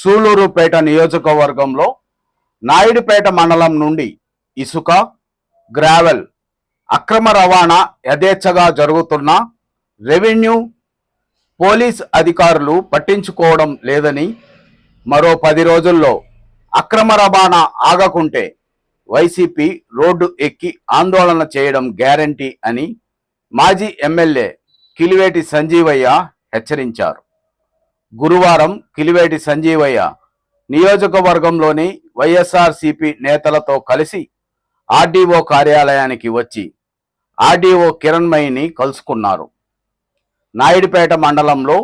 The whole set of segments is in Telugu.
సూలూరుపేట నియోజకవర్గంలో నాయుడుపేట మండలం నుండి ఇసుక గ్రావెల్ అక్రమ రవాణా యథేచ్ఛగా జరుగుతున్న రెవెన్యూ పోలీస్ అధికారులు పట్టించుకోవడం లేదని మరో పది రోజుల్లో అక్రమ రవాణా ఆగకుంటే వైసీపీ రోడ్డు ఎక్కి ఆందోళన చేయడం గ్యారంటీ అని మాజీ ఎమ్మెల్యే కిలివేటి సంజీవయ్య హెచ్చరించారు. గురువారం కిలివేటి సంజీవయ్య నియోజకవర్గంలోని వైఎస్ఆర్సిపి నేతలతో కలిసి ఆర్డీఓ కార్యాలయానికి వచ్చి ఆర్డీఓ కిరణ్మయిని కలుసుకున్నారు. నాయుడుపేట మండలంలో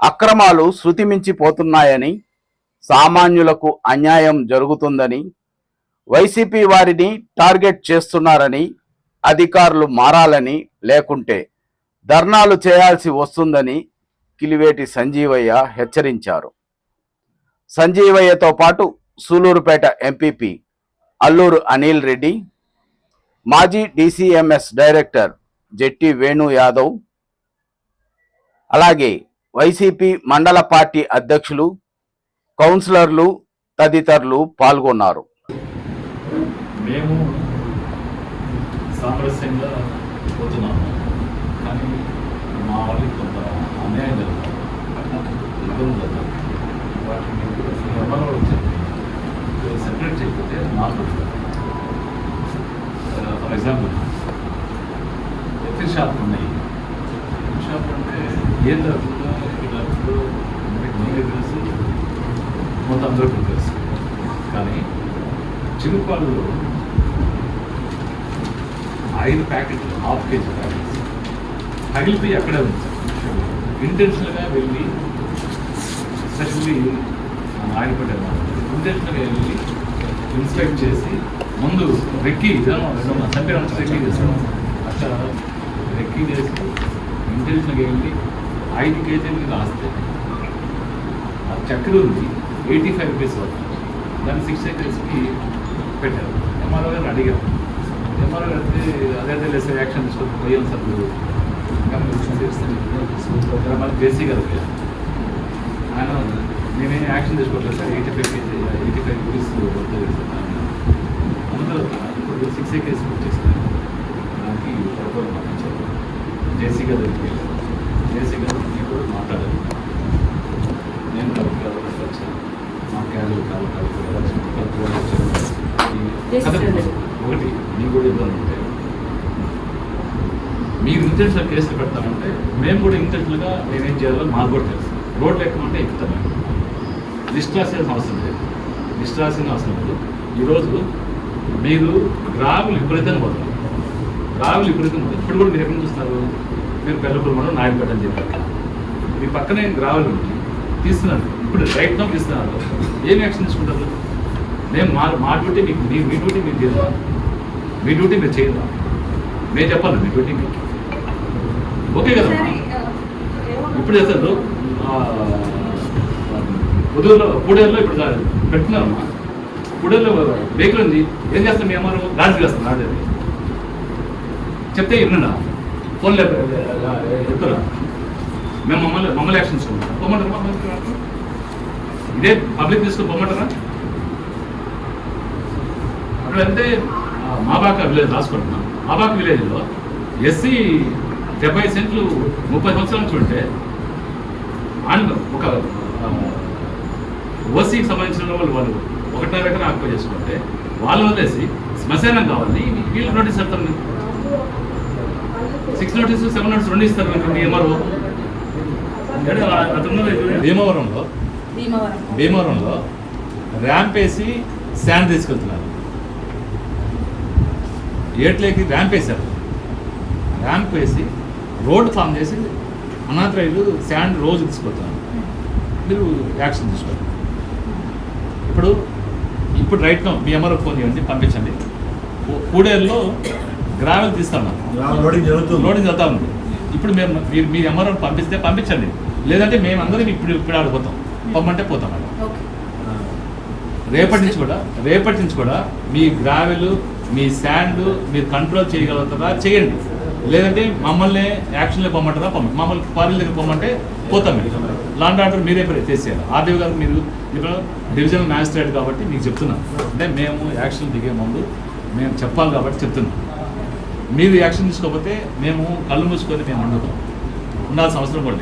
అక్రమాలు శృతిమించిపోతున్నాయని సామాన్యులకు అన్యాయం జరుగుతుందని వైసీపీ వారిని టార్గెట్ చేస్తున్నారని అధికారులు మారాలని లేకుంటే ధర్నాలు చేయాల్సి వస్తుందని కిలివేటి సంజీవయ్య హెచ్చరించారు. సంజీవయ్యతో పాటు సూలూరుపేట ఎంపీపీ అల్లూరు అనిల్ రెడ్డి మాజీ డిసిఎంఎస్ డైరెక్టర్ జెట్టి వేణు యాదవ్ అలాగే వైసీపీ మండల పార్టీ అధ్యక్షులు కౌన్సిలర్లు తదితరులు పాల్గొన్నారు. మేము సామరస్యంగా పోతున్నాము కానీ మా వాళ్ళకి కొంత అన్యాయం జరుగుతుంది. ఇబ్బంది జరుగుతుంది. వాటిని ఎవరో వచ్చి సెపరేట్ చేయకపోతే నాకు ఫర్ ఎగ్జాంపుల్ ఎఫ్ఐ షాప్ ఉన్నాయి. ఎఫ్ఐ షాప్ అంటే ఏం జరుగుతుందో మీకు మీకే తెలుసు మొత్తం అందరికీ తెలుసు కానీ చిరుపాలలో ఐదు ప్యాకెట్లు హాఫ్ కేజీ ప్యాకెట్స్ తగిలిపోయి అక్కడే ఉంది. ఇంటెన్షనల్గా వెళ్ళి ఎస్పెషల్లీ ఆయన పెట్టారు ఇంటెన్షనల్గా వెళ్ళి ఇన్స్పెక్ట్ చేసి ముందు రెక్కి చంపిన రెక్కి చేస్తాం అట్లా రెక్కి చేసి ఇంటెన్షన్గా వెళ్ళి ఐదు కేజీలకి రాస్తే ఆ చక్కెర ఉంది ఎయిటీ ఫైవ్ రూపీస్ వస్తుంది దాన్ని సిక్స్ ఎకర్స్కి పెట్టారు. ఎంఆర్ఓ గారిని అడిగారు ఎంఆర్ఓ గారికి అదే అదే లేసే యాక్షన్ తీసుకొని పోయాం సార్ మీరు మళ్ళీ జేసీ గారు పోయారు. ఆయన మేమేం యాక్షన్ తీసుకోవట్లేదు sir eighty five KG eighty five rupees వస్తుంది సార్ అందులో ఇప్పుడు సిక్స్ బుక్ వచ్చేసారు దానికి ప్రభుత్వం పంపించారు జేసీ గారు జేసీ గారు నేను కూడా మాట్లాడారు నేను కలెక్టర్ గారు వచ్చాను మా క్యాజువల్ కాదు కలెక్టర్ గారు వచ్చాను ఒకటి నీకు కూడా ఇబ్బంది ఉంటాయి మీరు ఇంటెన్షన్ కేసులు పెడతామంటే మేము కూడా ఇంటెన్షన్గా నేనేం చేయాలో మాకు కూడా తెలుసు. రోడ్లు ఎక్కమంటే ఎక్కుతాం లిస్ట్ రాసేయాల్సిన అవసరం లేదు. లిస్ట్ రాసిన అవసరం లేదు. ఈరోజు మీరు గ్రాములు విపరీతంగా పోతారు రాగులు విపరీతంగా పోతారు ఇప్పుడు కూడా మీరు ఎక్కడ చూస్తున్నారు మీరు పెళ్ళపూర్ మనం అని చెప్పారు మీ పక్కనే గ్రావెల్ ఉంది తీస్తున్నారు. ఇప్పుడు రైట్ నో తీస్తున్నారు ఏం యాక్షన్ తీసుకుంటారు? మేము మా మా డ్యూటీ మీకు మీ మీ డ్యూటీ మీరు చేయాలి మీ డ్యూటీ మీరు చేయాలి మేము చెప్పాలి మీ డ్యూటీ మీకు. ఓకే కదా? ఇప్పుడు చేస్తారు. పొద్దులో పూడేరులో ఇప్పుడు పెట్టుకున్నారమ్మా పూడేరులో వెహికల్ ఉంది. ఏం చేస్తాం మీ అమ్మారు గాజు చేస్తాం నాదే చెప్తే విన్నా? ఫోన్లో చెప్తారా? మేము మమ్మల్ని మమ్మల్ని యాక్షన్ తీసుకుంటాం. పొమ్మంటారా? ఇదే పబ్లిక్ తీసుకుని పొమ్మంటారా అక్కడ అంటే మాబాక విలేజ్ రాసుకుంటున్నాం. మాబాక విలేజ్లో ఎస్సీ డెబ్బై సెంట్లు ముప్పై సంవత్సరాల నుంచి ఉంటే అండ్ ఒక ఓసీకి సంబంధించిన వాళ్ళు వాళ్ళు ఒకటో ఎకరం ఆక్యుపై చేసుకుంటే వాళ్ళు వదిలేసి శ్మశానం కావాలి. వీళ్ళు నోటీస్ పెడతారు. మీరు సిక్స్ నోటీస్ సెవెన్ నోటీస్ రెండు ఇస్తారు మీకు మీ ఎంఆర్ఓ. భీమవరంలో భీమవరం. భీమవరంలో ర్యాంప్ వేసి శాండ్ తీసుకెళ్తున్నారు. ఏట్లేకి ర్యాంప్ వేశారు. ర్యాంప్ వేసి రోడ్ ఫామ్ చేసి అనాథ రైలు శాండ్ రోజు తీసుకెళ్తున్నారు మీరు యాక్షన్ తీసుకోండి. ఇప్పుడు ఇప్పుడు రైట్ నో మీ ఎంఆర్ఓ ఫోన్ చేయండి పంపించండి. కూడేరులో గ్రావెల్ తీస్తాను. లోడింగ్ జరుగుతుంది. లోడింగ్ జరుగుతా ఉంది ఇప్పుడు మేము మీరు మీ ఎంఆర్ఓ పంపిస్తే పంపించండి. లేదంటే మేమందరం ఇప్పుడు ఇప్పుడు ఆడిపోతాం పొమ్మంటే పోతాం మేడం ఓకే. రేపటి నుంచి కూడా రేపటి నుంచి కూడా మీ గ్రావెల్ మీ శాండ్ మీరు కంట్రోల్ చేయగలుగుతారా? చేయండి. లేదంటే మమ్మల్ని యాక్షన్లో పొమ్మంటారా? పొమ్మ మమ్మల్ని ఫారిన్ దగ్గర పొమ్మంటే పోతాం మేము. లాండ్ ఆర్డర్ మీరే చేసేయాలి చేయాలి. గారు మీరు డివిజనల్ మ్యాజిస్ట్రేట్ కాబట్టి మీకు చెప్తున్నాం. అంటే మేము యాక్షన్ దిగే ముందు మేము చెప్పాలి కాబట్టి చెప్తున్నాం. మీరు యాక్షన్ తీసుకోకపోతే మేము కళ్ళు మూసుకొని మేము వండుతాం. ఉండాల్సిన అవసరం కూడా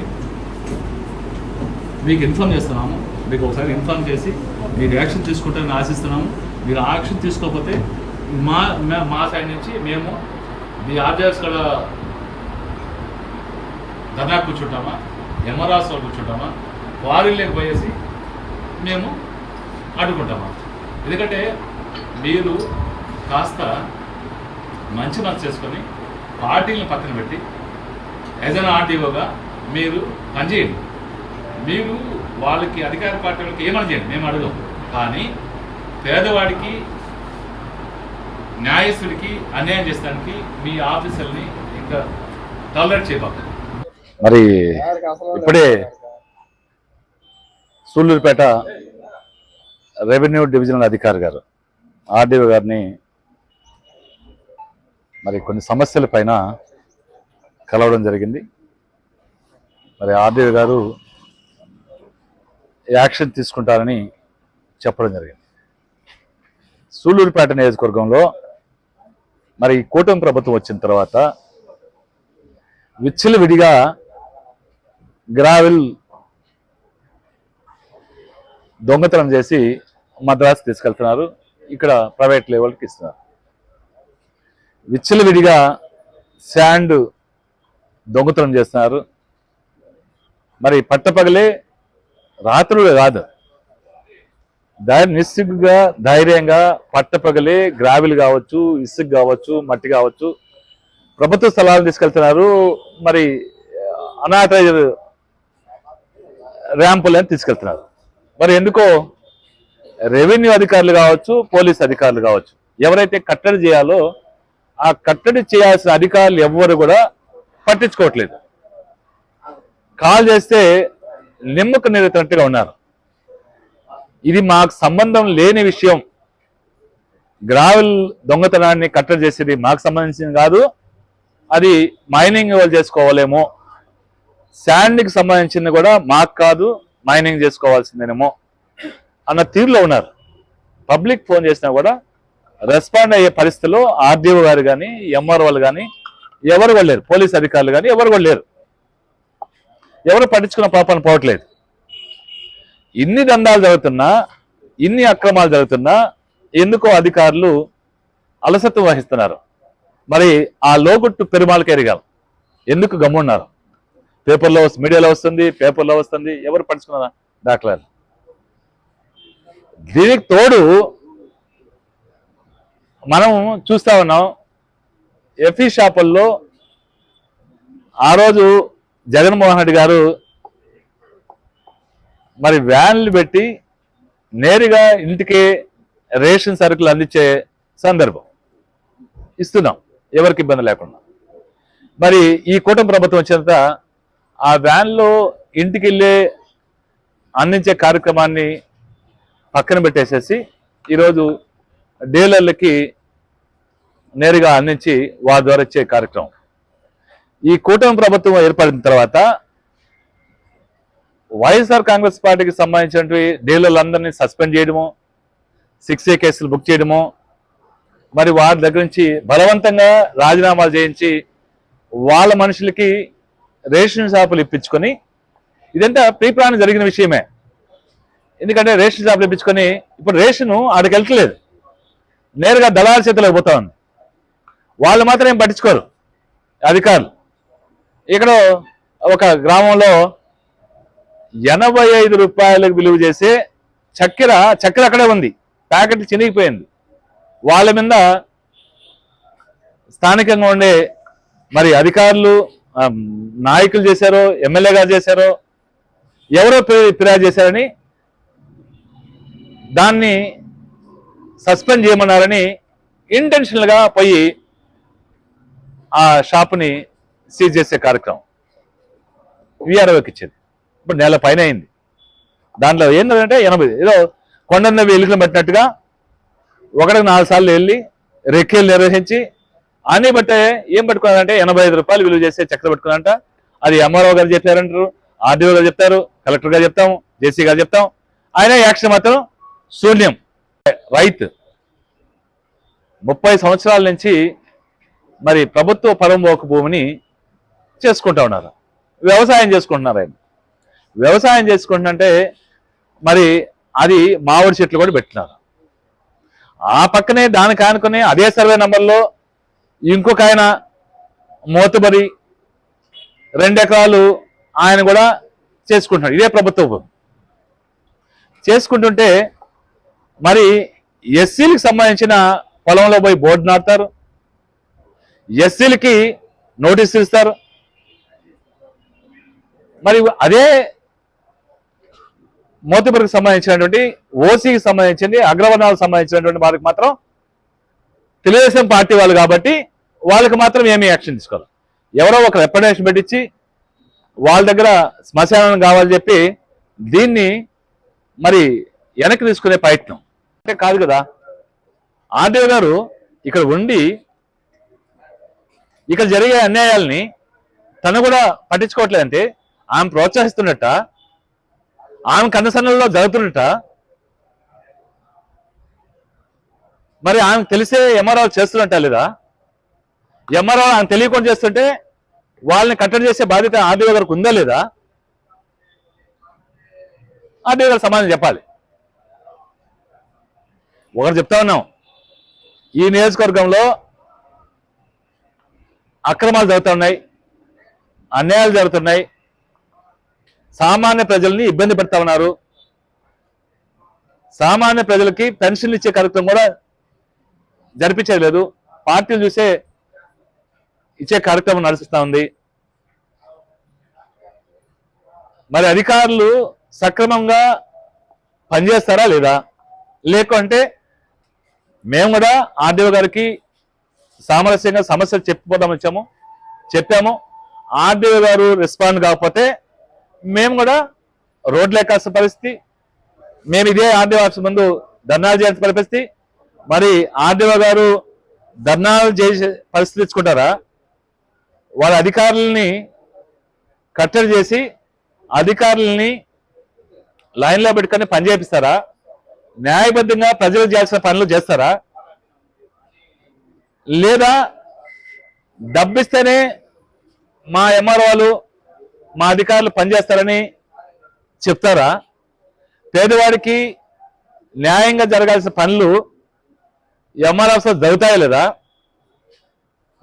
మీకు ఇన్ఫామ్ చేస్తున్నాము. మీకు ఒకసారి ఇన్ఫామ్ చేసి మీరు యాక్షన్ తీసుకుంటారని ఆశిస్తున్నాము. మీరు యాక్షన్ తీసుకోకపోతే మా మా- మా సైడ్ నుంచి మేము మీ ఆర్డర్స్ కూడా ధర్నా కూర్చుంటామా? ఎంఆర్ఆర్స్లో కూర్చుంటామా? వారిలోకి పోయేసి మేము అడ్డుకుంటామా? ఎందుకంటే మీరు కాస్త మంచి మనసు చేసుకొని పార్టీలను పక్కన పెట్టి యాజ్ ఆర్టీఓగా మీరు పనిచేయండి. మీరు వాళ్ళకి అధికార పార్టీ వాళ్ళకి ఏమని చేయండి? మేము అడగం. కానీ పేదవాడికి న్యాయస్తుడికి అన్యాయం చేస్తానికి మీ ఆఫీసర్ని ఇంకా టాలరేట్ చేయబాక. మరి ఇప్పుడే సూళ్ళూరుపేట రెవెన్యూ డివిజనల్ అధికారి గారు ఆర్డీఓ గారిని మరి కొన్ని సమస్యల పైన కలవడం జరిగింది. మరి ఆర్డీఓ గారు యాక్షన్ తీసుకుంటారని చెప్పడం జరిగింది. సూళ్ళూరుపేట నియోజకవర్గంలో మరి కూటమి ప్రభుత్వం వచ్చిన తర్వాత విచ్చలవిడిగా గ్రావెల్ దొంగతనం చేసి మద్రాసు తీసుకెళ్తున్నారు. ఇక్కడ ప్రైవేట్ లెవెల్కి ఇస్తున్నారు. విచ్చలవిడిగా శాండ్ దొంగతనం చేస్తున్నారు. మరి పట్టపగలే రాత్రులు కాదు. నిస్సిగ్గుగా ధైర్యంగా పట్టపగలే గ్రావిల్ కావచ్చు ఇసుక కావచ్చు మట్టి కావచ్చు ప్రభుత్వ స్థలాలు తీసుకెళ్తున్నారు. మరి అనాథరైజ్ ర్యాంపులను తీసుకెళ్తున్నారు. మరి ఎందుకో రెవెన్యూ అధికారులు కావచ్చు పోలీస్ అధికారులు కావచ్చు ఎవరైతే కట్టడి చేయాలో ఆ కట్టడి చేయాల్సిన అధికారులు ఎవ్వరు కూడా పట్టించుకోవట్లేదు. కాల్ చేస్తే నిమ్మకు నిరుతున్నట్టుగా ఉన్నారు. ఇది మాకు సంబంధం లేని విషయం. గ్రావెల్ దొంగతనాన్ని కట్టడి చేసేది మాకు సంబంధించింది కాదు. అది మైనింగ్ వాళ్ళు చేసుకోవాలేమో. శాండ్కి సంబంధించింది కూడా మాకు కాదు మైనింగ్ చేసుకోవాల్సిందేనేమో అన్న తీరులో ఉన్నారు. పబ్లిక్ ఫోన్ చేసినా కూడా రెస్పాండ్ అయ్యే పరిస్థితిలో ఆర్డీఓ గారు కానీ ఎంఆర్ వాళ్ళు కానీ ఎవరు కూడా లేరు. పోలీస్ అధికారులు కానీ ఎవరు కూడా లేరు. ఎవరు పట్టించుకున్న పాపాన్ని పోవట్లేదు ఇన్ని దండాలు జరుగుతున్నా ఇన్ని అక్రమాలు జరుగుతున్నా ఎందుకో అధికారులు అలసత్వం వహిస్తున్నారు. మరి ఆ లోగుట్టు పెరుమాళకి ఎరగాలి ఎందుకు గమ్మున్నారు? పేపర్లో వస్తుంది మీడియాలో వస్తుంది పేపర్లో వస్తుంది ఎవరు పట్టించుకున్నారా డాక్టర్ దీనికి తోడు మనం చూస్తా ఉన్నాం ఎఫీ షాపుల్లో ఆ రోజు జగన్మోహన్ రెడ్డి గారు మరి వ్యాన్లు పెట్టి నేరుగా ఇంటికే రేషన్ సరుకులు అందించే సందర్భం. ఇస్తున్నాం. ఎవరికి ఇబ్బంది లేకుండా. మరి ఈ కూటమి ప్రభుత్వం వచ్చినంత ఆ వ్యాన్లో ఇంటికి వెళ్ళే అందించే కార్యక్రమాన్ని పక్కన పెట్టేసేసి ఈరోజు డీలర్లకి నేరుగా అందించి వారి ద్వారా ఇచ్చే కార్యక్రమం. ఈ కూటమి ప్రభుత్వం ఏర్పడిన తర్వాత వైఎస్ఆర్ కాంగ్రెస్ పార్టీకి సంబంధించినటువంటి డీలర్లందరినీ సస్పెండ్ చేయడము సిక్స్ ఏ కేసులు బుక్ చేయడము మరి వారి దగ్గర నుంచి బలవంతంగా రాజీనామాలు చేయించి వాళ్ళ మనుషులకి రేషన్ షాపులు ఇప్పించుకొని ఇదంతా ప్రీప్లాన్ జరిగిన విషయమే. ఎందుకంటే రేషన్ షాపులు ఇప్పించుకొని ఇప్పుడు రేషను ఆడికి వెళ్ళట్లేదు నేరుగా దళాల చేతిలోకి పోతా ఉంది. వాళ్ళు మాత్రం ఏం పట్టించుకోరు. అధికారులు. ఇక్కడ ఒక గ్రామంలో ఎనభై ఐదు రూపాయలకు విలువ చేసే చక్కెర చక్కెర అక్కడే ఉంది. ప్యాకెట్ చినిగిపోయింది. వాళ్ళ మీద స్థానికంగా ఉండే మరి అధికారులు నాయకులు చేశారో ఎమ్మెల్యే గారు చేశారో ఎవరో ఫిర్యాదు చేశారని దాన్ని సస్పెండ్ చేయమన్నారని ఇంటెన్షనల్గా పోయి ఆ షాపుని సీజ్ చేసే కార్యక్రమం. విఆర్ఓకి ఇచ్చింది. ఇప్పుడు నెల పైన అయింది. దాంట్లో ఏంటంటే ఎనభై ఏదో కొండన్న వెలుగులు పట్టినట్టుగా ఒకటికి నాలుగు సార్లు వెళ్ళి రెక్కేలు నిర్వహించి అని బట్టే ఏం పట్టుకున్నారంటే ఎనభై ఐదు రూపాయలు విలువ చేసే చక్కెర పట్టుకున్నారంట. అది ఎంఆర్ఓ గారు చెప్పారంటారు ఆర్డీఓ గారు చెప్తారు కలెక్టర్ గారు చెప్తాం జేసీ గారు చెప్తాం. ఆయన యాక్షన్ మాత్రం శూన్యం. రైతు ముప్పై సంవత్సరాల నుంచి మరి ప్రభుత్వ పరంబోకు భూమిని చేసుకుంటా ఉన్నారు. వ్యవసాయం చేసుకుంటున్నారు ఆయన. వ్యవసాయం చేసుకుంటుంటే మరి అది మామిడి చెట్లు కూడా పెట్టినారు. ఆ పక్కనే దానికి ఆనుకుని అదే సర్వే నెంబర్లో ఇంకొక ఆయన మోతుబరి రెండు ఎకరాలు ఆయన కూడా చేసుకుంటున్నాడు. ఇదే ప్రభుత్వం. చేసుకుంటుంటే మరి ఎస్సీలకు సంబంధించిన పొలంలో పోయి బోర్డు నాటుతారు. ఎస్సీలకి నోటీసులు ఇస్తారు. మరి అదే మోతిపూర్కి సంబంధించినటువంటి ఓసీకి సంబంధించింది అగ్రవర్ణాలకు సంబంధించినటువంటి వారికి మాత్రం తెలుగుదేశం పార్టీ వాళ్ళు కాబట్టి వాళ్ళకి మాత్రం ఏమీ యాక్షన్ తీసుకోవాలి ఎవరో ఒక రెప్యుటేషన్ పెట్టించి వాళ్ళ దగ్గర శ్మశానం కావాలని చెప్పి దీన్ని మరి వెనక్కి తీసుకునే ప్రయత్నం. అంటే కాదు కదా ఆర్డీఓ గారు ఇక్కడ ఉండి ఇక్కడ జరిగే అన్యాయాల్ని తను కూడా పట్టించుకోవట్లేదంటే ఆమె ప్రోత్సహిస్తున్నట్ట ఆమె కన్నసన్నల్లో జరుగుతున్నట్ట మరి ఆమె తెలిసే ఎంఆర్ఆర్ చేస్తున్నట్ట లేదా? ఎంఆర్ఓ ఆమె తెలియకుండా చేస్తుంటే వాళ్ళని కట్టడి చేసే బాధ్యత ఆర్డీఓ గారికి ఉందా లేదా? ఆర్డీఓ గారు సమాధానం చెప్పాలి. ఒకరు చెప్తా ఉన్నాం. ఈ నియోజకవర్గంలో అక్రమాలు జరుగుతున్నాయి అన్యాయాలు జరుగుతున్నాయి సామాన్య ప్రజల్ని ఇబ్బంది పెడతా ఉన్నారు. సామాన్య ప్రజలకి పెన్షన్లు ఇచ్చే కార్యక్రమం కూడా జరిపించలేదు పార్టీలు చూసే ఇచ్చే కార్యక్రమం నడుస్తూ ఉంది. మరి అధికారులు సక్రమంగా పనిచేస్తారా లేదా? లేకుంటే మేము కూడా ఆర్డీఓ గారికి సామరస్యంగా సమస్యలు చెప్పుకోదాం వచ్చాము. చెప్పాము. ఆర్డీఓ గారు రెస్పాండ్ కాకపోతే మేము కూడా రోడ్లు ఎక్కాల్సిన పరిస్థితి. మేము ఇదే ఆర్డీఓ ఆఫీస్ ముందు ధర్నాలు చేయాల్సిన పరిస్థితి. మరి ఆర్డీఓ గారు ధర్నాలు చేసే పరిస్థితి తెచ్చుకుంటారా? వాళ్ళ అధికారులని కట్టడి చేసి అధికారులని లైన్లో పెట్టుకొని పని చేపిస్తారా? న్యాయబద్ధంగా ప్రజలు చేయాల్సిన పనులు చేస్తారా? లేదా డబ్బిస్తేనే మా ఎంఆర్ఓలు మా అధికారులు పనిచేస్తారని చెప్తారా? పేదవాడికి న్యాయంగా జరగాల్సిన పనులు ఎంఆర్ఎఫ్లో జరుగుతాయా లేదా?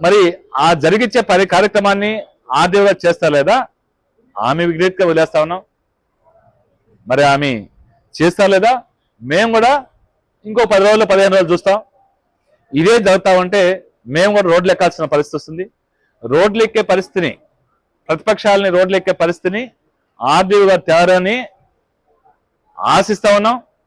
మరి ఆ జరిగించే పని కార్యక్రమాన్ని ఆర్డీఓగా చేస్తా లేదా? ఆమె విగ్రేట్గా వదిలేస్తా ఉన్నాం. మరి ఆమె చేస్తా లేదా? మేము కూడా ఇంకో పది రోజులు పదిహేను రోజులు చూస్తాం. ఇదే జరుగుతా ఉంటే మేము కూడా రోడ్లు ఎక్కాల్సిన పరిస్థితి వస్తుంది. రోడ్లు ఎక్కే పరిస్థితిని ప్రతిపక్షాలని రోడ్లు ఎక్కే పరిస్థితిని ఆర్డీఓ గారు తేరని ఆశిస్తా ఉన్నాం.